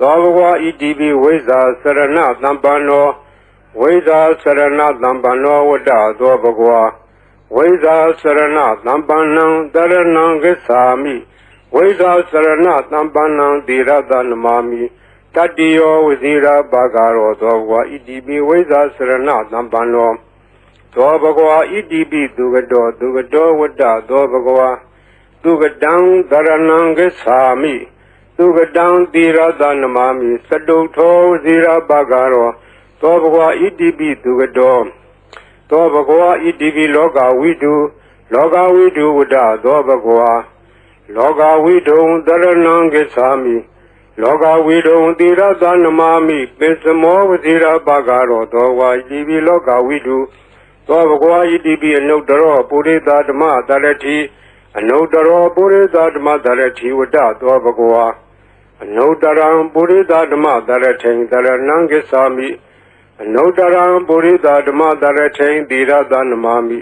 သောဘဂဝါဣတိပိဝိဇာစရဏသံပန္နောဝိဇာစရဏသံပန္နောဝတ္တသောဘဂဝါဝိဇာစရဏသံပန္နံတရဏံဂစ္ဆာမိဝိဇာစရဏသံပန္နံသီရတနမာမိတတ္တိယောဝဇိရာဘာဂရောသောဘဂဝါဣတိပိဝိဇာစရဏသံပန္နောသောဘဂဝါဣတိပိသူကတောသူကတောဝတ္တသောဘဂဝါသူကတံတရဏံဂစ္ဆာမိ သူကတံသီရသနမမိစတုထောဇီရပကရောသောဘဂဝါဣတိပိသူကတောသောဘဂဝါဣတိပိလောကဝိတုလောကဝိတုဝဒသောဘဂဝါလောကဝိတုံတရဏံကိသာမိလောကဝိတုံသီရသနမမိပိစမောဝဇီရပကရောသောဝါဣတိပိလောကဝိတုသောဘဂဝါဣတိပိအနုတ္တရောပုရိသဓမ္မတရတိအနုတ္တရောပုရိသဓမ္မတရတိဝဒသောဘဂဝါ အနုတ္တရံပုရိသဓမ္မတရထိန်တရဏံကိသာမိအနုတ္တရံပုရိသဓမ္မတရထိန်သီရသနမာမိ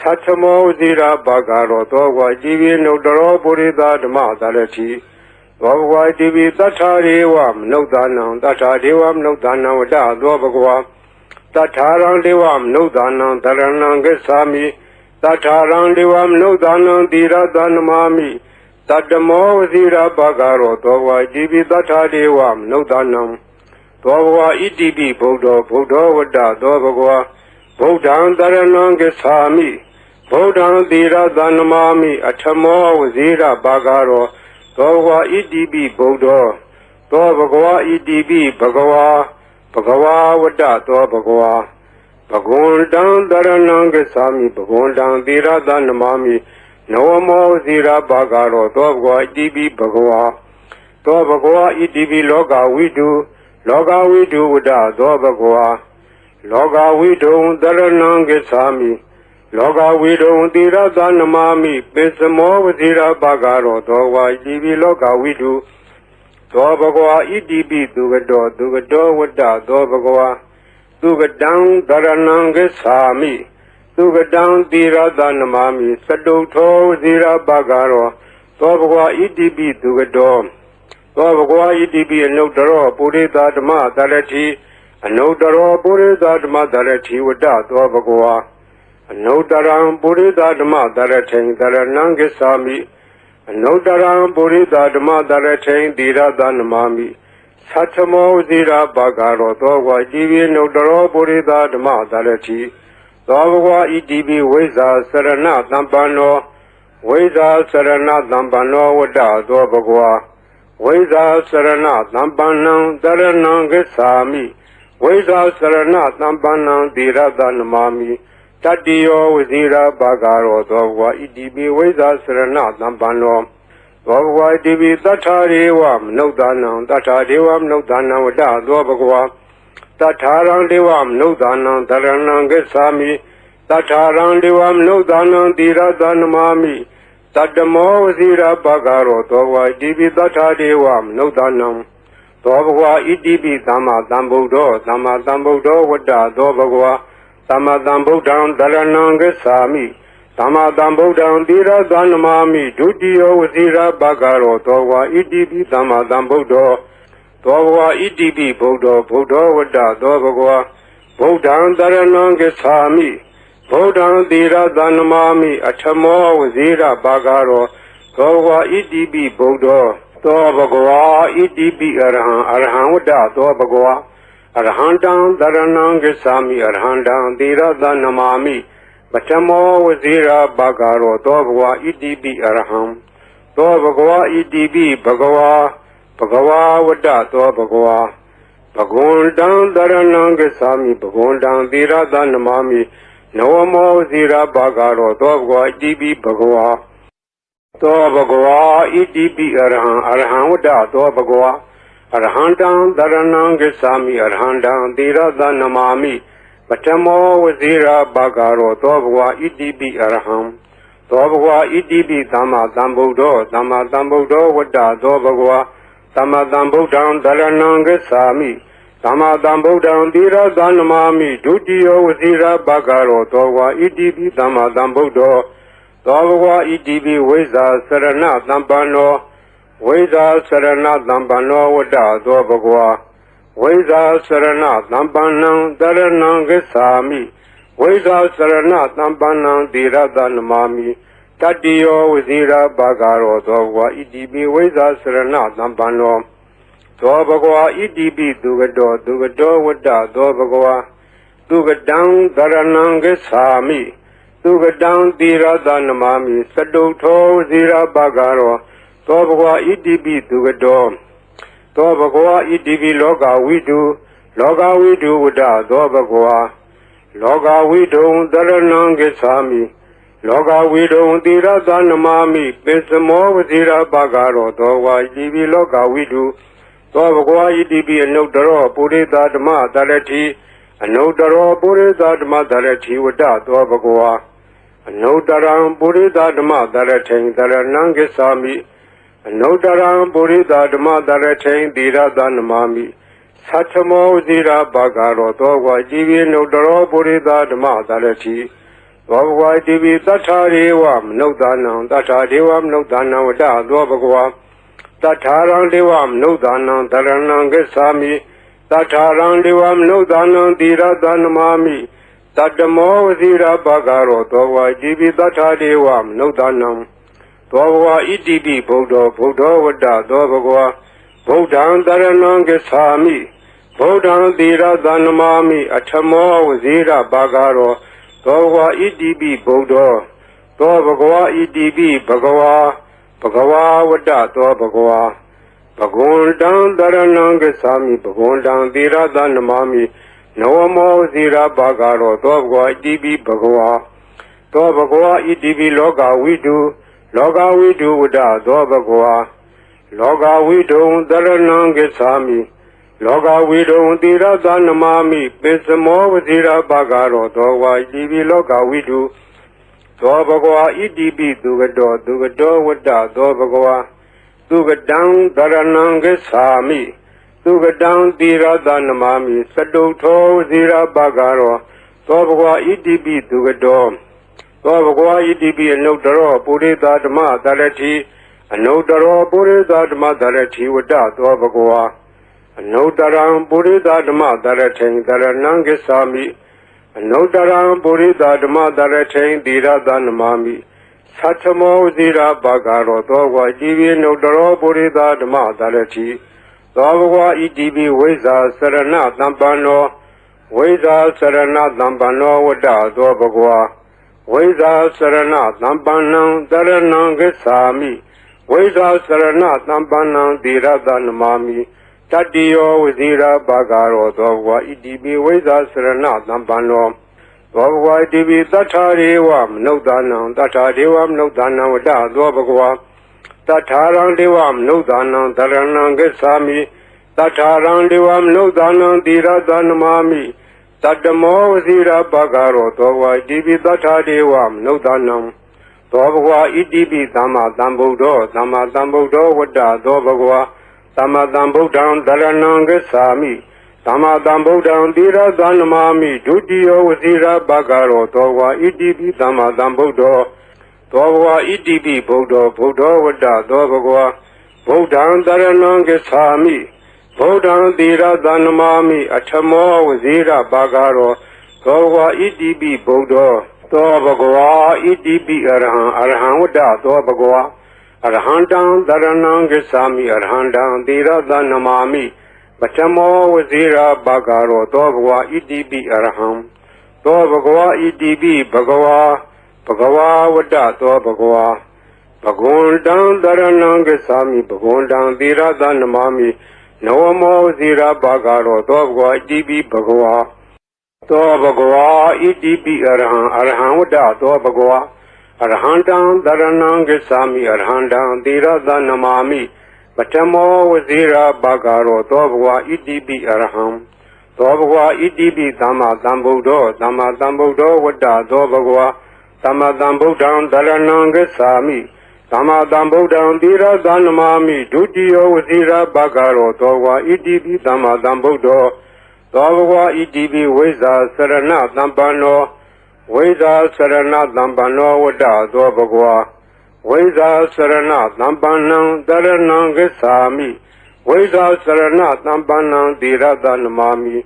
သတ္ထမောဇိရာဘာဂရောသောဝါကြည်ဝိနုတ္တရောပုရိသဓမ္မတရထိသောဘဝတိပိတထာရေဝမနုဿာနံတထာဒေဝမနုဿာနံဝတ္တသောဘဂဝါတထာရံဒေဝမနုဿာနံတရဏံကိသာမိတထာရံဒေဝမနုဿာနံသီရသနမာမိ တတမောဝစီရပကရောသောဝါကြည်ပိတထာဒေဝမနုဿာနံသောဘဝဣတိပိဗုဒ္ဓဗုဒ္ဓဝတ္တသောဘဂဝါဗုဒ္ဓံတရဏံကိသာမိဗုဒ္ဓံသီရသနမာမိအထမောဝစီရပကရောသောဘဝဣတိပိဗုဒ္ဓသောဘဂဝါဣတိပိဘဂဝါဘဂဝါဝတ္တသောဘဂဝါဘဂဝန္တံတရဏံကိသာမိဘဂဝန္တံသီရသနမာမိ နဝမောဇိရာဘာဂရောသောဘဂဝါဣတိပိဘဂဝါသောဘဂဝါဣတိပိလောကဝိတုလောကဝိတုဝဒသောဘဂဝါလောကဝိတုံတရဏံကိသာမိလောကဝိတုံတိရသနမာမိပိစမောဝဇိရာဘာဂရောသောဝါဣတိပိလောကဝိတုသောဘဂဝါဣတိပိသူကတောသူကတောဝတ္တသောဘဂဝါသူကတံတရဏံကိသာမိ သူကတံသီရသနမမိစတုထောဇီရပကရောသောဘဂဝါဣတိပိသူကတောသောဘဂဝါဣတိပိအနုတ္တရောပုရိသဓမ္မတရတိအနုတ္တရောပုရိသဓမ္မတရတိဝတ္တသောဘဂဝါအနုတ္တရံပုရိသဓမ္မတရထိန်တရဏံကိသာမိအနုတ္တရံပုရိသဓမ္မတရထိန်သီရသနမမိသတ္ထမောဇီရပကရောသောဘဂဝါကြည်ဝိနုတ္တရောပုရိသဓမ္မတရတိ သောဘဂဝါဣတိပိဝိဇာစရဏသံပန္နောဝိဇာစရဏသံပန္နောဝတ္တသောဘဂဝါဝိဇာစရဏသံပန္နံတရဏံကိသာမိဝိဇာစရဏသံပန္နံသီရသနမာမိတတ္တိယောဝဇိရာဘာဂရောသောဘဂဝါဣတိပိဝိဇာစရဏသံပန္နောသောဘဂဝါဣတိပိတထာရေဝမနုဿာနံတထာဒေဝမနုဿာနံဝတ္တသောဘဂဝါ တထာရံဒေဝမနုဿာနံတရဏံကိသာမိတထာရံဒေဝမနုဿာနံတိရသနမာမိတတမောဝစီရပကရောသောဝါဣတိပိတထာဒေဝမနုဿာနံသောဘဂဝါဣတိပိသမ္မာသမ္ဗုဒ္ဓောသမ္မာသမ္ဗုဒ္ဓောဝတ္တသောဘဂဝါသမ္မာသမ္ဗုဒ္ဓံတရဏံကိသာမိသမ္မာသမ္ဗုဒ္ဓံတိရသနမာမိဒုတိယဝစီရပကရောသောဝါဣတိပိသမ္မာသမ္ဗုဒ္ဓော သောဘဝဣတိပိဗုဒ္ဓဗုဒ္ဓဝတ္တသောဘဂဝါဗုဒ္ဓံတရဏံကိသာမိဗုဒ္ဓံသီရသနမာမိအထမောဝဇိရပါကရောသောဘဂဝါဣတိပိဗုဒ္ဓသောဘဂဝါဣတိပိအရဟံအရဟံဝတ္တသောဘဂဝါအရဟံတံတရဏံကိသာမိအရဟံတံသီရသနမာမိပထမောဝဇိရပါကရောသောဘဂဝါဣတိပိအရဟံသောဘဂဝါဣတိပိဘဂဝါ ဘဂဝါဝတ္တသောဘဂဝါဘဂဝန္တံတရဏံကိသာမိဘဂဝန္တံသီရသနမမိနဝမောဇိရပါကရောသောဘဂဝါဣတိပိဘဂဝါသောဘဂဝါဣတိပိအရဟံအရဟံဝတ္တသောဘဂဝါအအရဟံတံသရဏံဂစ္ဆာမိအရဟံတံသီရသနမာမိပထမောဝဇိရာဘာဂရောသောဘဂဝါဣတိပိအရဟံသောဘဂဝါဣတိပိသမ္မာသမ္ဗုဒ္ဓောသမ္မာသမ္ဗုဒ္ဓောဝတ္တသောဘဂဝါ သမ္မာသမ္ဗုဒ္ဓံသရဏံဂစ္ဆာမိသမ္မာသမ္ဗုဒ္ဓံသီရသနမာမိဒုတိယဝဇိရာဘာဂရောသောဘဂဝါဣတိပိသမ္မာသမ္ဗုဒ္ဓောသောဘဂဝါဣတိပိဝိဇ္ဇာစရဏသမ္ပန္နောဝိဇာစရဏသံပန္နောဝတ္တသောဘဂဝါဝိဇာစရဏသံပန္နံတရဏံဂစ္ဆာမိဝိဇာစရဏသံပန္နံသီရတနမာမိ တတ္တိယောဝဇိရာဘာဂရောသောဘဂဝါဣတိပိဝိဇာစရဏသံပန္နောသောဘဂဝါဣတိပိသူကတောသူကတောဝတ္တသောဘဂဝါသူကတံတရဏံဂစ္ဆာမိသူကတံသီရတနမာမိသတုထောဝဇိရာဘာဂရောသောဘဂဝါဣတိပိသူကတော်သောဘဂဝါဣတိပိလောကဝိတုလောကဝိတုဝဒသောဘဂဝါလောကဝိတုံတရဏံကိသာမိ လောကဝိတုံတိရသနမာမိပိစမောဝတိရပါကရောသောဝါဣတိပိလောကဝိတုသောဘဂဝါဣတိပိအနုတ္တရောပုရိသဓမ္မတရတိအနုတ္တရောပုရိသဓမ္မတရတိဝဒသောဘဂဝါအနုတ္တရံပုရိသဓမ္မတရထိန်တရဏံကိသာမိအနုတ္တရံပုရိသဓမ္မတရထိန်သီရသနမာမိသတ္ထမောသီရဘာဂရောသောဝါကြည်ပြီးနုတ္တရောပုရိသဓမ္မတရတိ သောဘဂဝါတိပိသတ္ထာရေဝမနုဿာနံတတ္ထာဒေဝမနုဿာနံဝတ္တသောဘဂဝါတတ္ထာရံဒေဝမနုဿာနံတရဏံဂစ္ဆာမိတတ္ထာရံဒေဝမနုဿာနံသီရသနမာမိတတ္တမောသီရဘာဂရောသောဝါကြည်ပြီးသတ္ထာဒေဝမနုဿာနံသောဘဂဝါဣတိပိဗုဒ္ဓဗုဒ္ဓဝတ္တသောဘဂဝါဗုဒ္ဓံတရဏံဂစ္ဆာမိဗုဒ္ဓံသီရသနမာမိအထမောဝဇေရဘာဂရော သောဘဂဝါဣတိပိဗုဒ္ဓသောဘဂဝါဣတိပိဘဂဝါဘဂဝါဝတ္တသောဘဂဝါဘဂဝန္တံတရဏံဂစ္ဆာမိဘဂဝန္တံသီရသနမာမိနဝမောဇေရဘာဂရောသောဘဂဝါဣတိပိဘဂဝါသောဘဂဝါဣတိပိလောကဝိတုလောကဝိတုဝဒသောဘဂဝါလောကဝိတုံတရဏံဂစ္ဆာမိ လောကဝိတုံတိရသနမာမိပိစမောဝတိရဘာဂရောသောဝါဣတိပိလောကဝိတုသောဘဂဝါဣတိပိသူကတောသူကတောဝတ္တသောဘဂဝါသူကတံတရဏံဂစ္ဆာမိသူကတံတိရသနမာမိသတုထောဝတိရဘာဂရောသောဘဂဝါဣတိပိသူကတောသောဘဂဝါဣတိပိအနုတ္တရောပုရိသဓမ္မတရတိအနုတ္တရောပုရိသဓမ္မတရတိဝတ္တသောဘဂဝါ အနုတ္တရံပုရိသဓမ္မတရထိန်တရဏံဂစ္ဆာမိအနုတ္တရံပုရိသဓမ္မတရထိန်သီရသနမာမိသတ္ထမောဇိရာဘာဂရောသောဘဂဝါဣတိပိအနုတ္တရောပုရိသဓမ္မတရတိသောဘဂဝါဣတိပိဝိဇ္ဇာစရဏသံပန္နောဝိဇ္ဇာစရဏသံပန္နောဝတ္တသောဘဂဝါဝိဇာစရဏသံပန္နံတရဏံဂစ္ဆာမိဝိဇာစရဏသံပန္နံသီရသနမာမိ တတ္တိယောဝဇိရာဘာဂရောသောဘဝဣတိပိဝိဇာစရဏသံပန္နောသောဘဝဣတိပိတတ္ထာရေဝမနုဿာနံတတ္ထာဒေဝမနုဿာနံဝတ္တသောဘဂဝါတတ္ထာရံဒေဝမနုဿာနံတရဏံဂစ္ဆာမိတတ္ထာရံဒေဝမနုဿာနံသီရသနမာမိတတ္တမောဝစီရပကရောသောဝါဣတိပိသတ္ထာဒေဝမနုဿာနံသောဘဂဝါဣတိပိသမ္မာသမ္ဗုဒ္ဓောသမ္မာသမ္ဗုဒ္ဓောဝတ္တသောဘဂဝါ သမ္မာသမ္ဗုဒ္ဓံတရဏံဂစ္ဆာမိသမ္မာသမ္ဗုဒ္ဓံတိရသနမာမိဒုတိယဝစီရပကရောသောဝါဣတိပိသမ္မာသမ္ဗုဒ္ဓောသောဘဂဝါဣတိပိဗုဒ္ဓောဗုဒ္ဓောဝတ္တသောဘဂဝါဗုဒ္ဓံတရဏံဂစ္ဆာမိဗုဒ္ဓံသီရသနမာမိအထမောဝဇိရပါကရောသောဘဂဝါဣတိပိဗုဒ္ဓောသောဘဂဝါဣတိပိအရဟံအရဟံဝတ္တသောဘဂဝါ အရဟံတံသရဏံဂစ္ဆာမိအရဟံတံသီရသနမာမိပထမောဝဇိရပါကရောသောဘဂဝါဣတိပိအရဟံသောဘဂဝါဣတိပိဘဂဝါဘဂဝါဝတ္တသောဘဂဝါဘဂဝန္တံတရဏံဂစ္ဆာမိဘဂဝန္တံသီရသနမာမိနဝမောဇိရပါကရောသောဘဂဝါဣတိပိဘဂဝါသောဘဂဝါဣတိပိအရဟံအရဟံဝတ္တသောဘဂဝါ အရဟံတံတရဏံဂစ္ဆာမိအရဟံတံသီရသနမာမိပထမောဝဇိရာဘာဂရောသောဘဂဝါဣတိပိအရဟံသောဘဂဝါဣတိပိသမ္မာသမ္ဗုဒ္ဓောသမ္မာသမ္ဗုဒ္ဓောဝတ္တသောဘဂဝါသမ္မာသမ္ဗုဒ္ဓံတရဏံဂစ္ဆာမိသမ္မာသမ္ဗုဒ္ဓံသီရသနမာမိဒုတိယောဝဇိရာဘာဂရောသောဘဂဝါဣတိပိသမ္မာသမ္ဗုဒ္ဓောသောဘဂဝါဣတိပိဝိဇာစရဏသံပန္နော ဝိဇာစရဏသံပန္နောဝတ္တသောဘဂဝါဝိဇာစရဏသံပန္နံတရဏံဂစ္ဆာမိဝိဇာစရဏသံပန္နံသီရတနမာမိ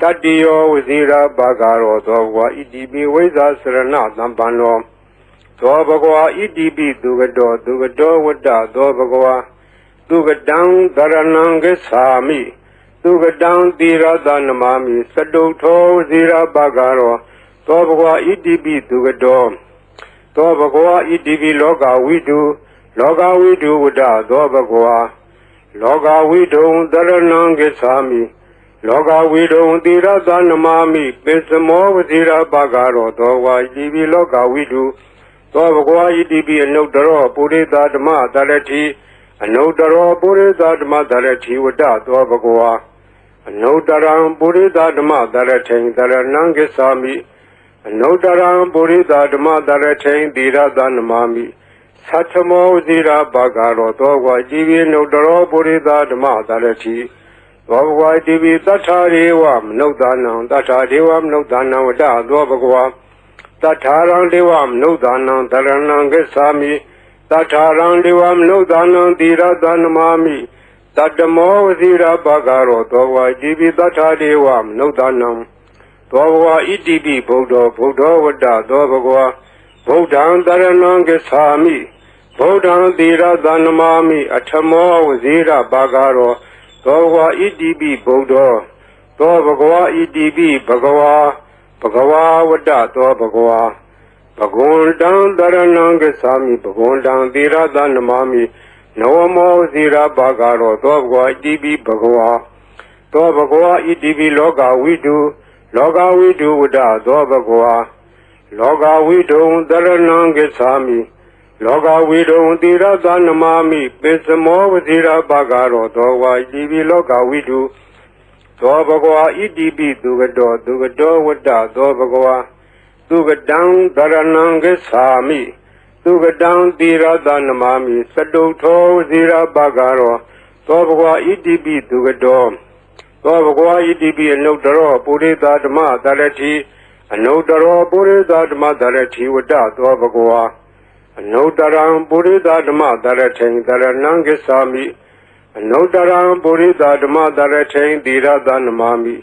တတ္တိယောဝဇိရာဘာဂရောသောဘဝဣတိပိဝိဇာစရဏသံပန္နောသောဘဂဝါဣတိပိသူကတောသူကတောဝတ္တသောဘဂဝါသူကတံတရဏံဂစ္ဆာမိသူကတံသီရတနမာမိစတုထောဝဇိရာဘာဂရော သောဘဂဝါဣတိပိသူကတောသောဘဂဝါဣတိပိလောကဝိတုလောကဝိတုဝတ္တသောဘဂဝါလောကဝိတုံတရဏံဂစ္ဆာမိလောကဝိတုံတိရသနမာမိပိစမောဝတိရပဂရောသောဝါဣတိပိလောကဝိတုသောဘဂဝါဣတိပိအနုတ္တရောပုရိသဓမ္မတရတိအနုတ္တရောပုရိသဓမ္မတရတိဝတ္တသောဘဂဝါအနုတ္တရံပုရိသဓမ္မတရထိန်တရဏံဂစ္ဆာမိ အနုတ္တရံပုရိသဓမ္မတရထိန်သီရသနမာမိသတ္ထမောဇိရာဘာဂရောသောဝါကြည်ပြီးနုတ္တရောပုရိသဓမ္မတရတိသောဘဂဝါတိပိသတ္ထာရေဝမနုဿာနံတတ္ထာဒေဝမနုဿာနံဝတ္တသောဘဂဝါတတ္ထာရံဒေဝမနုဿာနံတရဏံဂစ္ဆာမိတတ္ထာရံဒေဝမနုဿာနံသီရသနမာမိတတ္တမောဇိရာဘာဂရောသောဝါကြည်ပြီးတတ္ထာဒေဝမနုဿာနံ သောဘဂဝါဣတိပိဗုဒ္ဓဗုဒ္ဓဝတ္တသောဘဂဝါဗုဒ္ဓံတရဏံဂစ္ဆာမိဗုဒ္ဓံသီရသနမာမိအထမောဝဇိရဘာဂရောသောဘဂဝါဣတိပိဗုဒ္ဓသောဘဂဝါဣတိပိဘဂဝါဘဂဝါဝတ္တသောဘဂဝါဘဂဝန္တံတရဏံဂစ္ဆာမိဘဂဝန္တံသီရသနမာမိနဝမောဝဇိရဘာဂရောသောဘဂဝါဣတိပိဘဂဝါသောဘဂဝါဣတိပိလောကဝိတု လောကဝိတုဝတ္တသောဘဂဝါလောကဝိတုံတရဏံဂစ္ဆာမိလောကဝိတုံတိရသနမာမိပိစမောဝတိရဘာဂရောသောဝါဣတိပိလောကဝိတုသောဘဂဝါဣတိပိသူကတောသူကတောဝတ္တသောဘဂဝါသူကတံတရဏံဂစ္ဆာမိသူကတံတိရသနမာမိစတုထောဝတိရဘာဂရောသောဘဂဝါဣတိပိသူကတော သောဘဂဝါဣတိပိအနုတ္တရောပုရိသဓမ္မတရတိအနုတ္တရောပုရိသဓမ္မတရတိဝတ္တသောဘဂဝါအနုတ္တရံပုရိသဓမ္မတရထိန်တရဏံဂစ္ဆာမိအနုတ္တရံပုရိသဓမ္မတရထိန်သီရသနမာမိ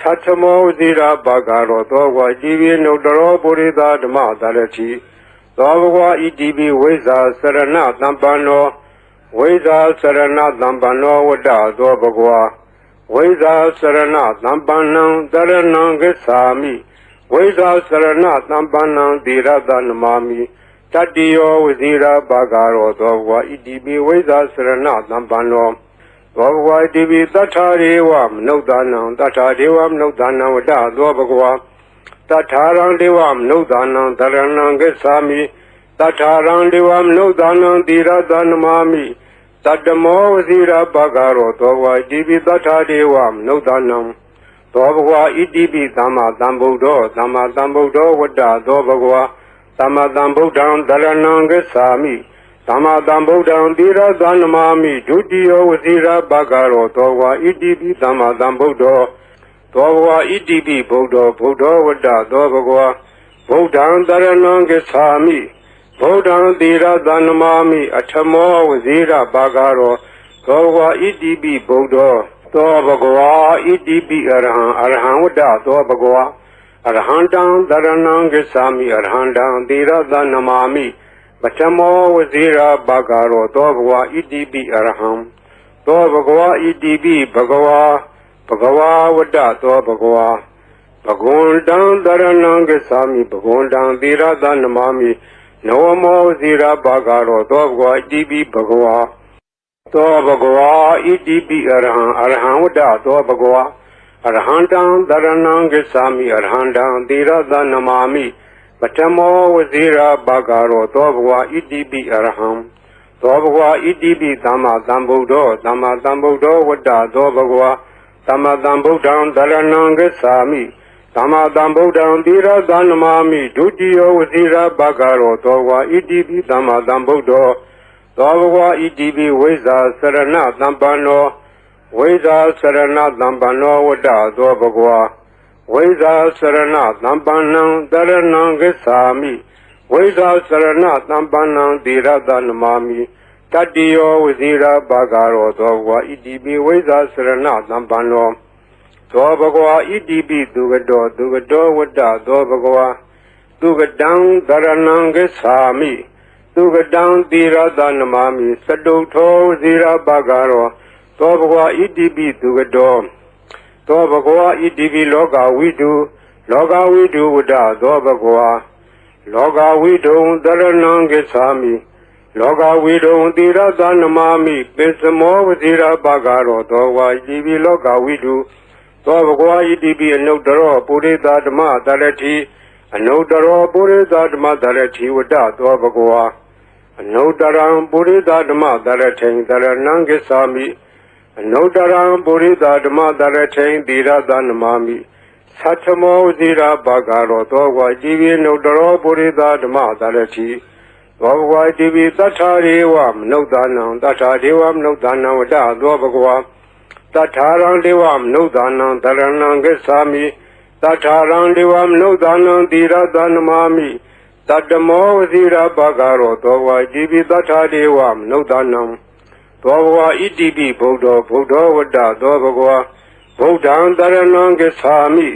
သတ္ထမောဇိရာဘာဂရောသောဘဂဝါကြည်ပြီးအနုတ္တရောပုရိသဓမ္မတရတိသောဘဂဝါဣတိပိဝိဇာစရဏသံပန္နောဝိဇာစရဏသံပန္နောဝတ္တသောဘဂဝါ ဝိဇာစရဏသံပန္နံတရဏံဂစ္ဆာမိဝိဇာစရဏသံပန္နံသီရသနမာမိတတ္တိယောဝဇိရာဘာဂရောသောဘဝဣတိပိဝိဇာစရဏသံပန္နောသောဘဝဣတိပိတတ္ထာရေဝမနုဿာနံတတ္ထာဒေဝမနုဿာနံဝတ္တသောဘဂဝါတတ္ထာရံဒေဝမနုဿာနံတရဏံဂစ္ဆာမိတတ္ထာရံဒေဝမနုဿာနံသီရသနမာမိ တတ္တမောဝစီရဘဂရောသောဘဝဣတိပိသတ္ထာဒေဝမနုဿာနံသောဘဂဝါဣတိပိသမ္မာသမ္ဗုဒ္ဓောသမ္မာသမ္ဗုဒ္ဓောဝတ္တသောဘဂဝါသမ္မာသမ္ဗုဒ္ဓံတရဏံဂစ္ဆာမိသမ္မာသမ္ဗုဒ္ဓံသီရသနမာမိဒုတိယဝစီရဘဂရောသောဘဂဝါဣတိပိသမ္မာသမ္ဗုဒ္ဓောသောဘဂဝါဣတိပိဗုဒ္ဓောဗုဒ္ဓောဝတ္တသောဘဂဝါဗုဒ္ဓံတရဏံဂစ္ဆာမိ ဗုဒ္ဓံသီရသနမာမိအထမောဝဇိရဘာဂရောသောဘဂဝါဣတိပိဗုဒ္ဓောသောဘဂဝါဣတိပိအရဟံအရဟံဝတ္တသောဘဂဝါအရဟံတံတရဏံဂစ္ဆာမိအရဟံတံသီရသနမာမိပထမောဝဇိရဘာဂရောသောဘဂဝါဣတိပိအရဟံသောဘဂဝါဣတိပိဘဂဝါဘဂဝါဝတ္တသောဘဂဝါဘဂဝန္တံတရဏံဂစ္ဆာမိဘဂဝန္တံသီရသနမာမိ နဝမောဇိရဘာဂရောသောဘဂဝါဣတိပိဘဂဝါသောဘဂဝါဣတိပိအရဟံအရဟံဝတ္တသောဘဂဝါအရဟံတံတရဏံဂစ္ဆာမိအရဟံတံသီရသနမာမိပထမောဝဇိရဘာဂရောသောဘဂဝါဣတိပိအရဟံသောဘဂဝါဣတိပိသမ္မာသမ္ဗုဒ္ဓောသမ္မာသမ္ဗုဒ္ဓောဝတ္တသောဘဂဝါသမ္မာသမ္ဗုဒ္ဓံတရဏံဂစ္ဆာမိ သမ္မာသမ္ဗုဒ္ဓံသီရသနမာမိဒုတိယောဝစီရဘဂရောသောဘဂဝါဣတိပိသမ္မာသမ္ဗုဒ္ဓောသောဘဂဝါဣတိပိဝိဇာစရဏသံပန္နောဝိဇာစရဏသံပန္နောဝတ္တသောဘဂဝါဝိဇာစရဏသံပန္နံတရဏံဂစ္ဆာမိဝိဇာစရဏသံပန္နံသီရသနမာမိတတ္တိယောဝဇိရာဘာဂရောသောဘဂဝါဣတိပိဝိဇာစရဏသံပန္နော သောဘဂဝါဣတိပိသူကတောသူကတောဝတ္တသောဘဂဝါသူကတံသရဏံဂစ္ဆာမိသူကတံသီရသနမာမိစတုထောဝဇိရာဘာဂရောသောဘဂဝါဣတိပိသူကတောသောဘဂဝါဣတိပိလောကဝိတုလောကဝိတုဝတ္တသောဘဂဝါလောကဝိတုံသရဏံဂစ္ဆာမိလောကဝိတုံတိရသနမာမိပိစမောဝတိရဘဂရောသောဝါဣတိပိလောကဝိတု သောဘဂဝါဣတိပိအနုတ္တရောပုရိသဓမ္မတရတိအနုတ္တရောပုရိသဓမ္မတရတိဝတ္တသောဘဂဝါအနုတ္တရံပုရိသဓမ္မတရထိန်တရဏံကိစ္ဆာမိအနုတ္တရံပုရိသဓမ္မတရထိန်တိရသနမာမိသတ္ထမောဝတိရဘဂရောသောဝါဣတိပိအနုတ္တရောပုရိသဓမ္မတရတိသောဘဂဝါတိပိသတ္ထာရေဝမနုဿာနံတတ္ထာဒေဝမနုဿာနံဝတ္တသောဘဂဝါ တတ္ထာရံဒေဝမနုဿာနံတရဏံဂစ္ဆာမိတတ္ထာရံဒေဝမနုဿာနံတိရသနမာမိတတ္တမောဝစီရဘဂရောသောဘဂဝါတိပိသတ္ထာဒေဝမနုဿာနံသောဘဂဝါဣတိပိဗုဒ္ဓောဗုဒ္ဓောဝတ္တသောဘဂဝါဗုဒ္ဓံတရဏံဂစ္ဆာမိ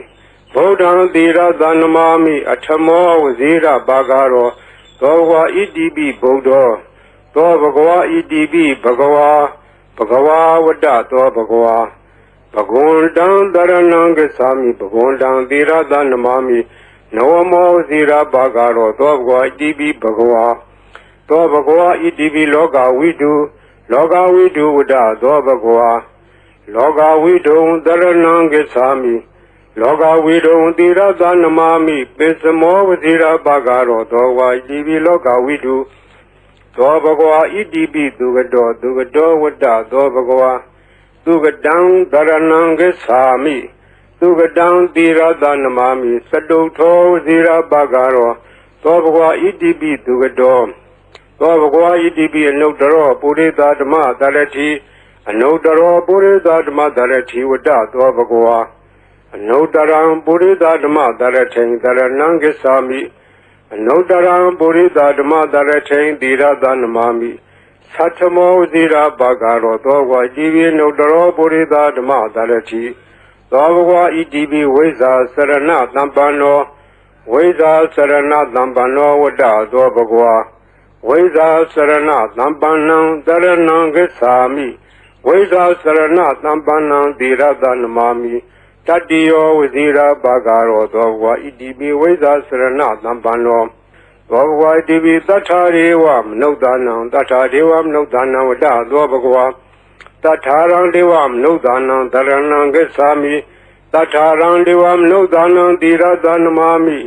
ဗုဒ္ဓံတိရသနမာမိအထမောဝစီရဘဂရောသောဘဂဝါဣတိပိဗုဒ္ဓောသောဘဂဝါဣတိပိဘဂဝါ ဘဂဝါဝတ္တသောဘဂဝါဘဂဝန္တံတရဏံဂစ္ဆာမိဘဂဝန္တံသီရသနမမိနဝမောဇီရဘာဂရောသောဘဂဝါဣတိပိဘဂဝါသောဘဂဝါဣတိပိလောကဝိတုလောကဝိတုဝတ္တသောဘဂဝါလောကဝိတုံတရဏံဂစ္ဆာမိလောကဝိတုံတိရသနမာမိပိစမောဝတိရဘဂရောသောဝါဣတိပိလောကဝိတု သောဘဂဝါဣတိပိသူကတောသူကတောဝတ္တသောဘဂဝါသူကတံတရဏံဂစ္ဆာမိသူကတံတိရသနမာမိစတုထောဝတိရဘဂရောသောဘဂဝါဣတိပိသူကတောသောဘဂဝါဣတိပိအနုတ္တရောပုရိသဓမ္မတရတိအနုတ္တရောပုရိသဓမ္မတရတိဝတ္တသောဘဂဝါအနုတ္တရံပုရိသဓမ္မတရထိန်တရဏံကိစ္ဆာမိ အနုတ္တရံပုရိသဓမ္မတရထိန်သီရသနမာမိသတ္ထမောသီရဘဂရောသောဝါကြည်ပြီးနုတ္တရောပုရိသဓမ္မတရတိသောဘဂဝါဣတိပိဝိဇာစရဏသံပန္နောဝိဇာစရဏသံပန္နောဝတ္တသောဘဂဝါဝိဇာစရဏသံပန္နံတရဏံကိစ္ဆာမိဝိဇာစရဏသံပန္နံသီရသနမာမိ တတ္တိယောဝဇိရာဘာဂရောသောဘဝဣတိပိဝိဇာစရဏသံပန္နောသောဘဝဣတိပိတတ္ထာရေဝမနုဿာနံတတ္ထာဒေဝမနုဿာနံဝတ္တသောဘဂဝါတတ္ထာရံဒေဝမနုဿာနံတရဏံဂစ္ဆာမိတတ္ထာရံဒေဝမနုဿာနံတိရသနမာမိ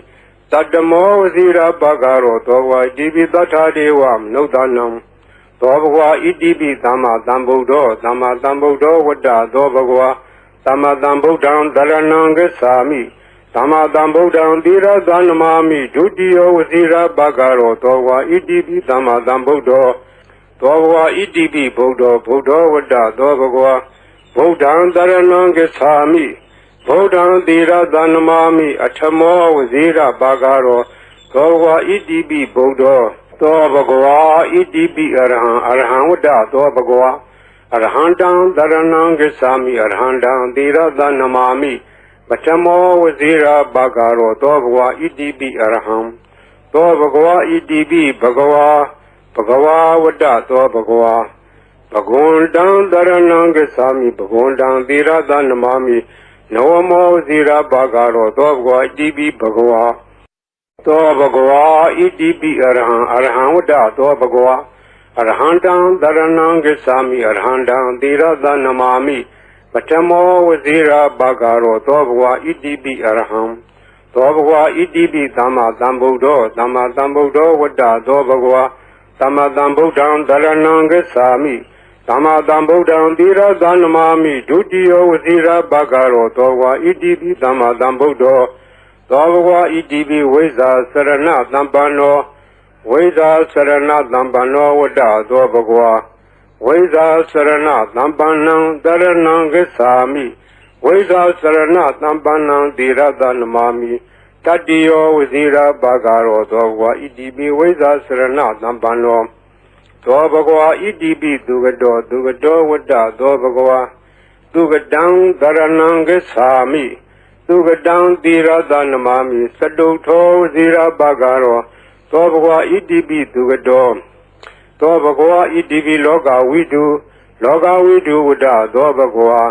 တတ္တမောဝဇိရာဘာဂရောသောဘဝဣတိပိတတ္ထာဒေဝမနုဿာနံသောဘဂဝါဣတိပိသမ္မာသမ္ဗုဒ္ဓောသမ္မာသမ္ဗုဒ္ဓောဝတ္တသောဘဂဝါ သမ္မာသမ္ဗုဒ္ဓံတရဏံဂစ္ဆာမိသမ္မာသမ္ဗုဒ္ဓံတိရသနမာမိဒုတိယဝစီရဘဂရောသောဝါဣတိပိသမ္မာသမ္ဗုဒ္ဓောသောဝါဣတိပိဗုဒ္ဓောဗုဒ္ဓောဝတ္တသောဘဂဝါဗုဒ္ဓံတရဏံဂစ္ဆာမိဗုဒ္ဓံတိရသနမာမိအထမောဝစီရဘဂရောသောဝါဣတိပိဗုဒ္ဓောသောဘဂဝါဣတိပိအရဟံအရဟံဝတ္တသောဘဂဝါ အရဟံတံတရဏံဂစ္ဆာမိအရဟံတံသီရသနမာမိပထမောဝဇိရာဘဂရောသောဘဂဝါဣတိပိအရဟံသောဘဂဝါဣတိပိဘဂဝါဘဂဝါဝတ္တသောဘဂဝါဘဂဝန္တံတရဏံဂစ္ဆာမိဘဂဝန္တံသီရသနမာမိနဝမောဇိရာဘဂရောသောဘဂဝါဣတိပိဘဂဝါသောဘဂဝါဣတိပိအရဟံအရဟံဝတ္တသောဘဂဝါ အရဟံတံတရဏံဂစ္ဆာမိအရဟံတံသီရသနမာမိပထမောဝဇိရာဘဂရောသောဘဝဣတိပိအရဟံသောဘဝဣတိပိသမ္မာသမ္ဗုဒ္ဓောသမ္မာသမ္ဗုဒ္ဓောဝတ္တသောဘဂဝါသမ္မာသမ္ဗုဒ္ဓံသရဏံဂစ္ဆာမိသမ္မာသမ္ဗုဒ္ဓံသီရသနမာမိဒုတိယဝစီရဘဂရောသောဝါဣတိပိသမ္မာသမ္ဗုဒ္ဓောသောဘဂဝါဣတိပိဝိဇ္ဇာစရဏသမ္ပန္နော ဝိဇ္ဇာစရဏသမ္ပန္နောဝတ္တသောဘဂဝါဝိဇ္ဇာစရဏသမ္ပန္နံတရဏံဂစ္ဆာမိဝိဇ္ဇာစရဏသမ္ပန္နံသီရသနမာမိတတ္တိယောဝစီရာဘာဂရောသောဘဝဣတိပိဝိဇာစရဏသံပန္နောသောဘဂဝါဣတိပိသူကတော်သူကတော်ဝတ္တသောဘဂဝါသူကတံသရဏံဂစ္ဆာမိသူကတံသီရသနမမိစတုထောဝစီရာဘာဂရော သောဘဂဝါဣတိပိသူကတော်သောဘဂဝါဣတိပိလောကဝိတုလောကဝိတုဝတ္တသောဘဂဝါ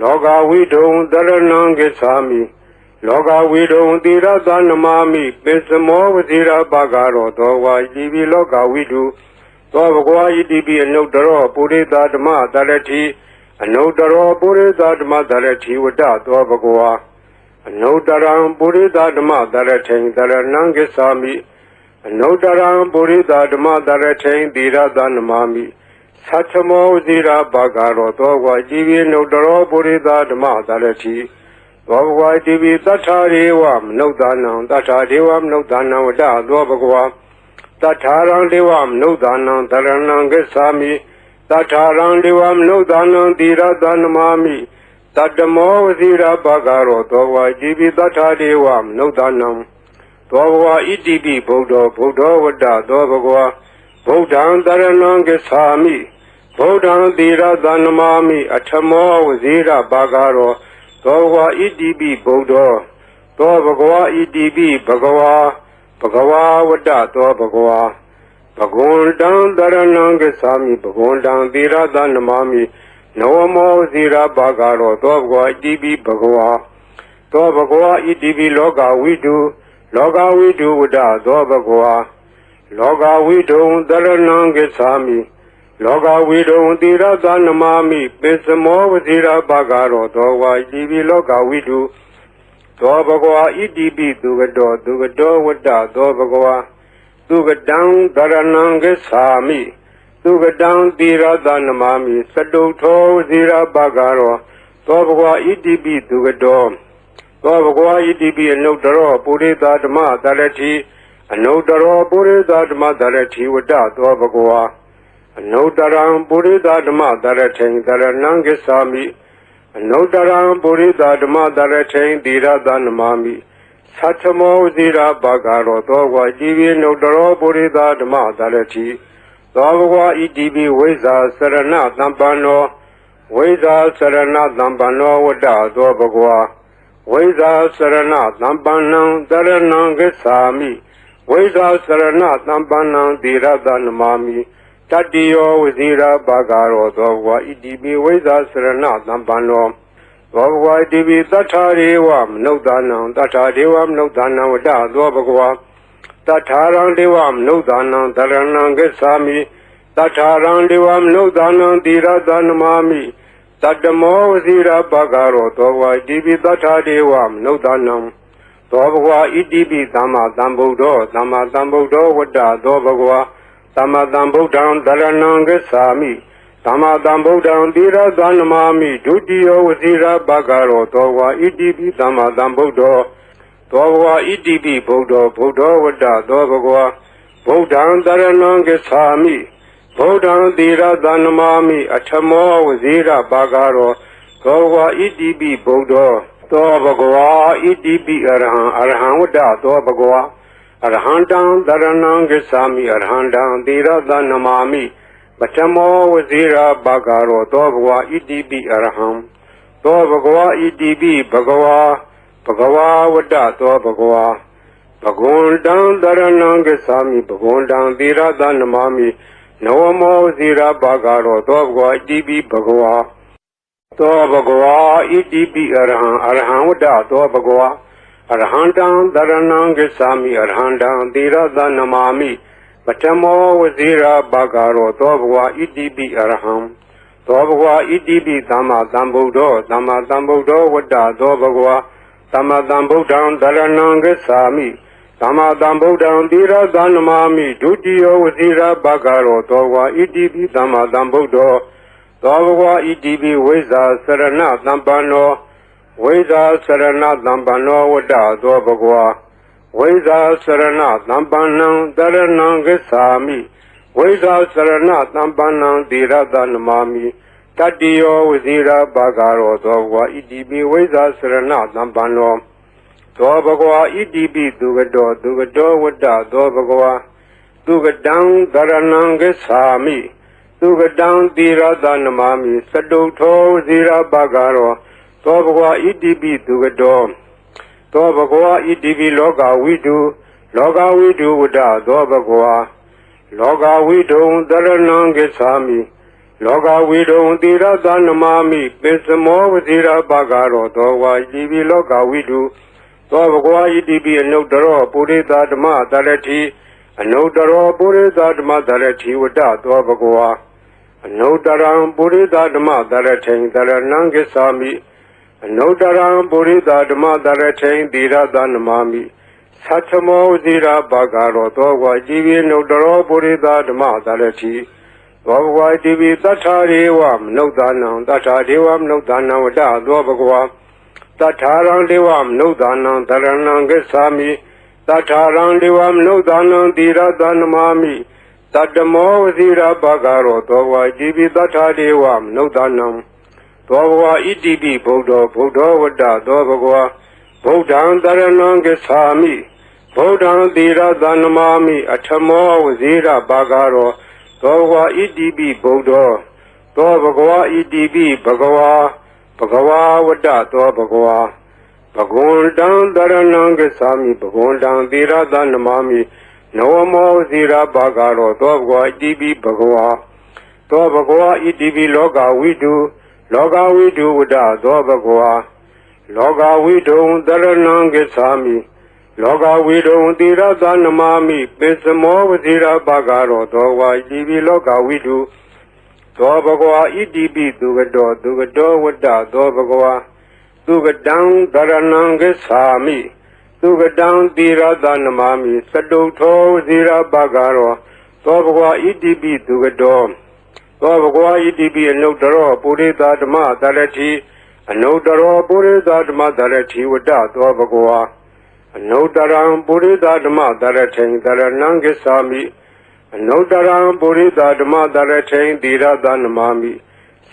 လောကဝိတုံသရဏံဂစ္ဆာမိလောကဝိတုံတိရသနမာမိပိစမောဝတိရပါကရောသောဝါဣတိပိလောကဝိတုသောဘဂဝါဣတိပိအနုတ္တရောပုရိသဓမ္မတရတိအနုတ္တရောပုရိသဓမ္မတရတိဝတ္တသောဘဂဝါအနုတ္တရံပုရိသဓမ္မတရထိန်တရဏံကိသာမိ အနုတ္တရံပုရိသဓမ္မတရထိန်တိရသနမာမိသတ္ထမောဝတိရပါကရောသောဝါဣတိပိအနုတ္တရောပုရိသဓမ္မတရတိသောဘဂဝါတိပိတထာရေဝမနုဿာနံတထာဒေဝမနုဿာနံဝတ္တသောဘဂဝါတထာရံဒေဝမနုဿာနံတရဏံဂစ္ဆာမိတထာရံဒေဝမနုဿာနံတိရသနမာမိတတ္တမောဝစီရဘဂရောသောဘဝတိပိတထာဒေဝမနုဿာနံ သောဘဝဣတိပိဗုဒ္ဓဗုဒ္ဓဝတ္တသောဘဂဝါဗုဒ္ဓံတရဏံဂစ္ဆာမိဗုဒ္ဓံတိရသနမာမိအထမောဝစီရဘဂရောသောဘဂဝါဣတိပိဗုဒ္ဓောသောဘဂဝါဣတိပိဘဂဝါဘဂဝါဝတ္တသောဘဂဝါဘဂဝန္တံတရဏံဂစ္ဆာမိဘဂဝန္တံသီရသနမမိနဝမောဇီရဘာဂရောသောဘဂဝါဣတိပိဘဂဝါသောဘဂဝါဣတိပိလောကဝိတု လောကဝိတုဝတ္တသောဘဂဝါလောကဝိတုံတရဏံဂစ္ဆာမိလောကဝိတုံတိရသနမမိပိစမောဝတိရပါကရောသောဝါဣတိပိလောကဝိတုသောဘဂဝါဣတိပိသူကတော်သူကတော်ဝတ္တသောဘဂဝါသူကတံဒရဏံဂစ္ဆာမိသူကတံတိရသနမမိစတုထောဝတိရပါကရောသောဘဂဝါဣတိပိသူကတော် သောဘဂဝါဣတိပိအနုတ္တရောပုရိသဓမ္မတရတိအနုတ္တရောပုရိသဓမ္မတရတိဝတ္တသောဘဂဝါအနုတ္တရံပုရိသဓမ္မတရထိန်တရဏံကိသာမိအနုတ္တရံပုရိသဓမ္မတရထိန်တိရသနမာမိသတ္ထမောဇိရာဘာဂရောသောဝါကြည်ပြီးနုတ္တရောပုရိသဓမ္မတရတိသောဘဂဝါဣတိပိဝိဇာစရဏသံပန္နောဝိဇာစရဏသံပန္နောဝတ္တသောဘဂဝါ ဝိဇာစရဏသံပန္နံတရဏံကိသာမိဝိဇာစရဏသံပန္နံတိရသနမာမိတတ္တိယောဝစီရာဘာဂရောသောဘဝဣတိပိဝိဇာစရဏသံပန္နောသောဘဝဣတိပိတထာရေဝမနုဿာနံတထာဒေဝမနုဿာနံဝတ္တသောဘဂဝါတထာရံဒေဝမနုဿာနံတရဏံဂစ္ဆာမိတထာရံဒေဝမနုဿာနံတိရသနမာမိ တတ္တမောဝစီရာဘာဂရောသောဘဝဣတိပိတထာဒေဝမနုဿာနံသောဘဂဝါဣတိပိသမ္မာသမ္ဗုဒ္ဓောသမ္မာသမ္ဗုဒ္ဓောဝတ္တသောဘဂဝါသမ္မာသမ္ဗုဒ္ဓံတရဏံဂစ္ဆာမိသမ္မာသမ္ဗုဒ္ဓံတိရသနမာမိဒုတိယဝစီရဘဂရောသောဝါဣတိပိသမ္မာသမ္ဗုဒ္ဓောသောဝါဣတိပိဗုဒ္ဓောဗုဒ္ဓောဝတ္တသောဘဂဝါဗုဒ္ဓံတရဏံဂစ္ဆာမိ ဗုဒ္ဓံတိရသနမာမိအထမောဝစီရဘဂရောသောဝါဣတိပိဗုဒ္ဓောသောဘဂဝါဣတိပိအရဟံအရဟံဝတ္တသောဘဂဝါအရဟံတံတရဏံဂစ္ဆာမိအရဟံတံတိရသနမာမိပထမောဝဇိရာဘာဂရောသောဘဂဝါဣတိပိအရဟံသောဘဂဝါဣတိပိဘဂဝါဘဂဝါဝတ္တသောဘဂဝါဘဂဝန္တံတရဏံဂစ္ဆာမိဘဂဝန္တံတိရသနမာမိ နဝမောဝဇိရာဘာဂရောသောဘဂဝါဣတိပိဘဂဝါသောဘဂဝါဣတိပိအရဟံအရဟံဝတ္တသောဘဂဝါအရဟံတံတရဏံကိသာမိအရဟံတံတိရသနမာမိပထမောဝဇိရာဘာဂရောသောဘဝဣတိပိအရဟံသောဘဝဣတိပိသမ္မာသမ္ဗုဒ္ဓောသမ္မာသမ္ဗုဒ္ဓောဝတ္တသောဘဂဝါသမ္မာသမ္ဗုဒ္ဓံတရဏံကိသာမိ သမ္မာသမ္ဗုဒ္ဓံသီရသနမာမိဒုတိယဝစီရဘဂရောသောဝါဣတိပိသမ္မာသမ္ဗုဒ္ဓောသောဘဂဝါဣတိပိဝိဇ္ဇာစရဏသမ္ပန္နောဝိဇ္ဇာစရဏသမ္ပန္နောဝတ္တသောဘဂဝါဝိဇ္ဇာစရဏသမ္ပန္နံတရဏံဂစ္ဆာမိဝိဇ္ဇာစရဏသမ္ပန္နံသီရသနမာမိတတ္တိယောဝစီရဘဂရောသောဘဂဝါဣတိပိဝိဇ္ဇာစရဏသမ္ပန္နော သောဘဂဝါဣတိပိသူကတောသူကတောဝတ္တသောဘဂဝါသူကတံသရဏံဂစ္ဆာမိသူကတံသီရသနမမိစတုထောဇီရပဂရောသောဘဂဝါဣတိပိသူကတောသောဘဂဝါဣတိပိလောကဝိတုလောကဝိတုဝတ္တသောဘဂဝါလောကဝိတုံသရဏံဂစ္ဆာမိလောကဝိတုံသီရသနမမိပိစမောဝဇီရပဂရောသောဝါဣတိပိလောကဝိတု သောဘဂဝါဣတိပိအနုတ္တရောပုရိသဓမ္မတရတိအနုတ္တရောပုရိသဓမ္မတရတိဝတ္တသောဘဂဝါအနုတ္တရံပုရိသဓမ္မတရထိန်တရဏံကိသာမိအနုတ္တရံပုရိသဓမ္မတရထိန်သီရသနမမိသတ္ထမောဇိရာဘာဂရောသောဘဂဝါကြည်ပိအနုတ္တရောပုရိသဓမ္မတရတိသောဘဂဝါကြည်ပိတထာရေဝမနုဿာနံတထာဒေဝမနုဿာနံဝတ္တသောဘဂဝါ တထာရံဒေဝမနုဿာနံတရဏံဂစ္ဆာမိတထာရံဒေဝမနုဿာနံသီရသနမာမိတတမောဝစီရဘဂရောသောဝါကြည်ပိတထာဒေဝမနုဿာနံသောဘဝဣတိပိဗုဒ္ဓဗုဒ္ဓဝတ္တသောဘဂဝါဗုဒ္ဓံတရဏံဂစ္ဆာမိဗုဒ္ဓံသီရသနမာမိအထမောဝစီရဘဂရောသောဘဝဣတိပိဗုဒ္ဓသောဘဂဝါဣတိပိဘဂဝါဘ ဂဝါဝတ္တသောဘဂဝါဘဂဝန္တံတရဏံဂစ္ဆာမိဘဂဝန္တံသီရသနမမိနဝမောဇီရဘာဂရောသောဘဂဝါဣတိပိဘဂဝါသောဘဂဝါဣတိပိလောကဝိတုလောကဝိတုဝတ္တသောဘဂဝါလောကဝိတုံတရဏံဂစ္ဆာမိလောကဝိတုံသီရသနမမိပိစမောဝဇီရဘာဂရောသောဝါဣတိပိလောကဝိတု သောဘဂဝါဣတိပိသူကတောသူကတောဝတ္တသောဘဂဝါသူကတံဒရဏံဂစ္ဆာမိသူကတံသီရသနမမိစတုထောဇီရပဂရောသောဘဂဝါဣတိပိသူကတောသောဘဂဝါဣတိပိအနုတ္တရောပုရိသဓမ္မတရတိအနုတ္တရောပုရိသဓမ္မတရတိဝတ္တသောဘဂဝါအနုတ္တရံပုရိသဓမ္မတရထိန်တရဏံဂစ္ဆာမိ အနုတ္တရံပုရိသဓမ္မတရထိန်သီရသနမမိ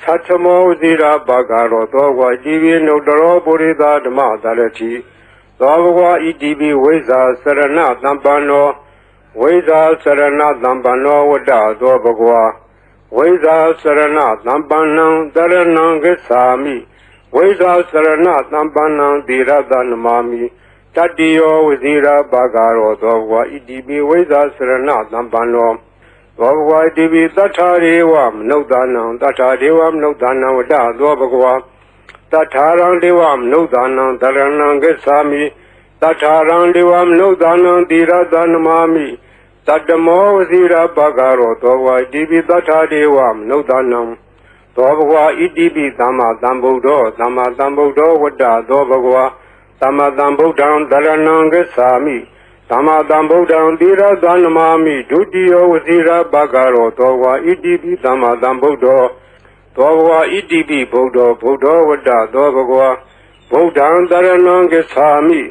သတ္ထမောဇိရာဘာဂရောသောဝါကြည်ပိနုတ္တရောပုရိသဓမ္မတရတိသောဘဂဝါဣတိပိဝိဇ္ဇာစရဏသံပန္နောဝိဇ္ဇာစရဏသံပန္နောဝတ္တသောဘဂဝါဝိဇ္ဇာစရဏသံပန္နံတရဏံဂစ္ဆာမိဝိဇ္ဇာစရဏသံပန္နံသီရသနမမိ တတ္တိယောဝဇိရာဘာဂရောသောဘဂဝါဣတိပိဝိဇ္ဇာစရဏသံပန္နောသောဘဂဝါတိပိတထာရေဝမနုဿာနံတထာဒေဝမနုဿာနံဝတ္တသောဘဂဝါတထာရံဒေဝမနုဿာနံတရဏံဂစ္ဆာမိတထာရံဒေဝမနုဿာနံတိရသနမာမိတတမောဝစီရပဂရောသောဘဂဝါတိပိတထာဒေဝမနုဿာနံသောဘဂဝါဣတိပိသမ္မာသမ္ဗုဒ္ဓောသမ္မာသမ္ဗုဒ္ဓောဝတ္တသောဘဂဝါ သမ္မာသမ္ဗုဒ္ဓံတရဏံဂစ္ဆာမိသမ္မာသမ္ဗုဒ္ဓံသီရသနမာမိဒုတိယဝစီရဘဂရောသောဝါဣတိပိသမ္မာသမ္ဗုဒ္ဓောသောဝါဣတိပိဗုဒ္ဓောဗုဒ္ဓောဝတ္တသောဘဂဝါဗုဒ္ဓံတရဏံဂစ္ဆာမိ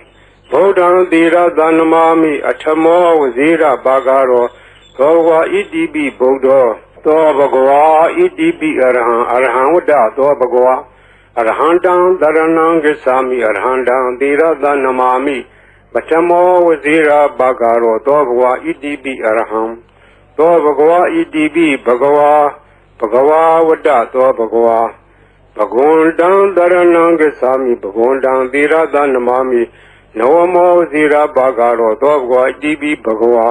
ဗုဒ္ဓံသီရသနမာမိအထမောဝစီရဘဂရောသောဝါဣတိပိဗုဒ္ဓောသောဘဂဝါဣတိပိအရဟံအရဟံဝတ္တသောဘဂဝါအ ရဟံတံတရဏံဂစ္ဆာမိအရဟံတံသီရသနမာမိပထမောဝဇိရာဘဂရောသောဘဂဝါဣတိပိအရဟံသောဘဂဝါဣတိပိဘဂဝါဘဂဝါဝတ္တသောဘဂဝါဘဂဝန္တံတရဏံဂစ္ဆာမိဘဂဝန္တံသီရသနမမိနဝမောဝဇိရာဘဂရောသောဘဂဝါဣတိပိဘဂဝါ